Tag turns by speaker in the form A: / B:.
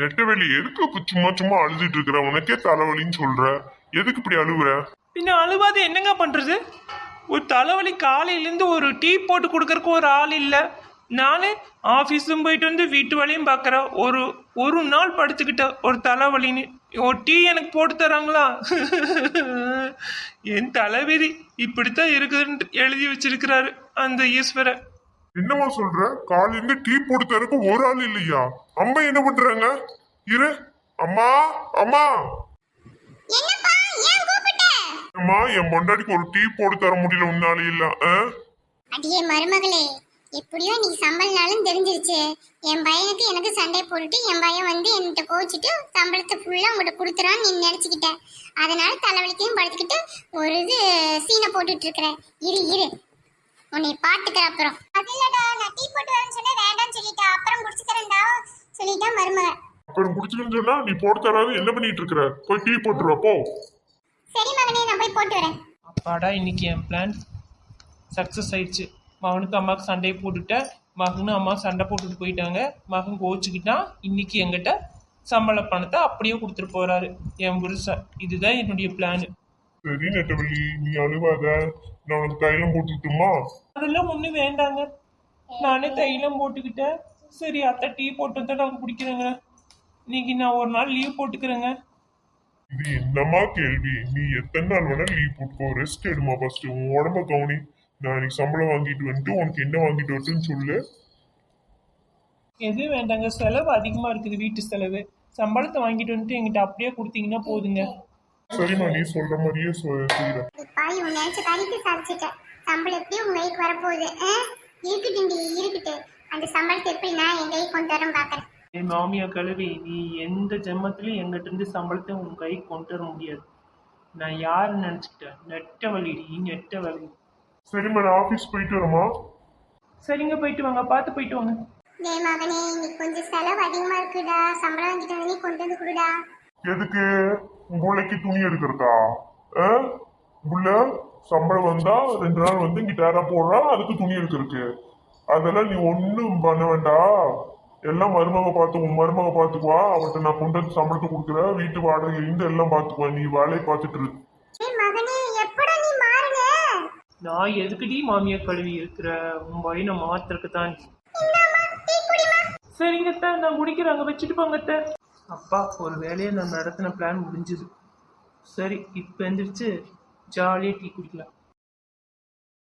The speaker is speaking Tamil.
A: நெட்டவெளி எதுக்கு சும்மா சும்மா அழுதுட்டு இருக்கிற? உனக்கே தலைவலின்னு சொல்ற. எதுக்கு இப்படி அழுகுற
B: பின்ன அழுவாது என்னங்க பண்றது? ஒரு தலைவலி காலையிலேருந்து ஒரு டீ போட்டு கொடுக்கறக்கு ஒரு ஆள் இல்லை. நானே ஆஃபீஸும் போயிட்டு வந்து வீட்டு வேலையும் பார்க்குறேன் ஒரு ஒரு நாள் படுத்துக்கிட்ட ஒரு தலைவலின்னு. ஒரு டீ எனக்கு போட்டு தராங்களா? என் தலைவிதி இப்படித்தான் இருக்குதுன்னு எழுதி வச்சிருக்கிறாரு அந்த ஈஸ்வரன்
A: என்னம்மா சொல்ற? காலையில டீ போட்டு தரக்கு ஒரு ஆள் இல்லையா? அம்மா என்ன பண்றாங்க? இரு. அம்மா அம்மா. அம்மா என் பொண்டாட்டிக்கு ஒரு டீ போட்டு தர முடியல உன்னால இல்ல?
C: அடியே மருமகளே எப்படியோ நீ சம்பளனாலும் தெரிஞ்சிருச்சு. என் பையனுக்கு எனக்கு சண்டை போட்டுட்டு என் பையன் வந்து என்கிட்ட கோச்சிட்டு சம்பளத்தை ஃபுல்லா உங்கள்கிட்ட கொடுத்துறான்னு நீ நினைச்சுக்கிட்ட. அதனால தலைவலிக்கையும் படுத்துக்கிட்டு ஒரு இது சீனை போட்டுட்டு இருக்கிற. இரு இரு. உன்னை பாத்துக்கிற அப்புறம். டீ போட்டு வரேன்னு சொன்னா வேண்டாம்னு சொல்லிட்டா. அப்புறம் குடிச்சு தரேன்டா சொல்லிட்டா மருமக.
A: அப்புறம் சொன்னா நீ போட்டு தராது என்ன பண்ணிட்டு இருக்கிற? போய் டீ போட்டுருவா போ.
C: சரி மகனே நான் போய் போட்டு வரேன்.
B: அப்பாடா இன்னைக்கு என் பிளான் சக்ஸஸ் ஆயிடுச்சு. மகனுக்கு அம்மாவுக்கு சண்டையை போட்டுட்டேன் மகனும் அம்மா சண்டை போட்டுட்டு போயிட்டாங்க. மகன் கோச்சுக்கிட்டான் இன்னைக்கு என்கிட்ட சம்பள பணத்தை அப்படியே கொடுத்துட்டு போறாரு என் புருஷன். இதுதான் என்னுடைய பிளான்
A: சரி நெட்டவெளி நீ அழுவாத. நான் உனக்கு தைலம் போட்டுட்டுமா?
B: அதெல்லாம் ஒன்றும் வேண்டாங்க. நானே தைலம் போட்டுக்கிட்டேன். சரி அத்தை டீ போட்டு தான் நாங்கள் குடிக்கிறேங்க. இன்னைக்கு நான் ஒரு நாள் லீவ் போட்டுக்கிறேங்க.
A: இது என்னம்மா கேள்வி? நீ எத்தனை நாள் வேணா லீவ் போட்டுக்கோ. ரெஸ்ட் எடுமா ஃபர்ஸ்ட் உன் உடம்ப கவனி. நான் இன்னைக்கு சம்பளம் வாங்கிட்டு வந்துட்டு உனக்கு என்ன வாங்கிட்டு வரட்டுன்னு சொல்லு.
B: எதுவும் வேண்டாங்க. செலவு அதிகமாக இருக்குது வீட்டு செலவு. சம்பளத்தை வாங்கிட்டு வந்துட்டு எங்கிட்ட அப்படியே கொடுத்தீங்கன்னா போதுங்க.
A: சரிம்மா நீ சொல்ற மாதிரியே சொ- செய்றேன்.
C: இப்பா இவன் நினைச்ச காரியத்தை சாதிச்சிட்ட சம்பளம் எப்படி உங்க கைக்கு வரப்போகுது ஆ? இருக்கட்டும்டி இருக்கட்டு அந்த சம்பளத்தை எப்படி நான் என் கைக்கு கொண்டு வரேன் பாக்குறேன்
B: என் மாமியா கழுவி நீ எந்த ஜென்மத்திலையும் எங்கிட்ட இருந்து சம்பளத்தை உன் கைக்கு கொண்டு வர முடியாது. நான் யாருன்னு நினச்சிக்கிட்டேன் நெட்ட வலிடி நெட்ட வலி.
A: சரிம்மா நான் ஆஃபீஸ் போயிட்டு வரேம்மா
B: சரிங்க போயிட்டு வாங்க. பார்த்து போயிட்டு வாங்க.
C: டேய் மகனே இன்னைக்கு கொஞ்சம் செலவு அதிகமா இருக்குடா. சம்பளம் வாங்கிட்டு வந்து நீ கொண்டு வந்து கொடுடா.
A: எதுக்கு? பிள்ளைக்கு துணி எடுக்கிறதா? ஆ? புள்ள சம்பளம் வந்தா ரெண்டு நாள் வந்து இங்க டேரா போடுறா அதுக்கு துணி எடுக்கிறதுக்கு அதெல்லாம் நீ ஒண்ணும் பண்ண வேண்டாம். எல்லாம் மருமக பார்த்து உன் மருமக பார்த்துக்குவா. அவட்ட நான் கொண்டு வந்து சம்பளத்தை கொடுக்குறேன் வீட்டு வாடகை இருந்து எல்லாம் பார்த்துக்குவா. நீ வேலையை பார்த்துட்டு இரு.
C: டேய் மகனே எப்படா நீ மாறுன?
B: நான் எதுக்குடி மாமியா கழுவி இருக்கிற? உன் பையனை மாத்திரக்கு தான் சரிங்க அத்தை, நான் முடிக்கிறேன் அங்கே வச்சுட்டு போங்க. அப்பா ஒரு வேலையை நான் நடத்தின பிளான் முடிஞ்சுது. சரி இப்போ எந்திரிச்சு ஜாலியாக டீ குடிக்கலாம்.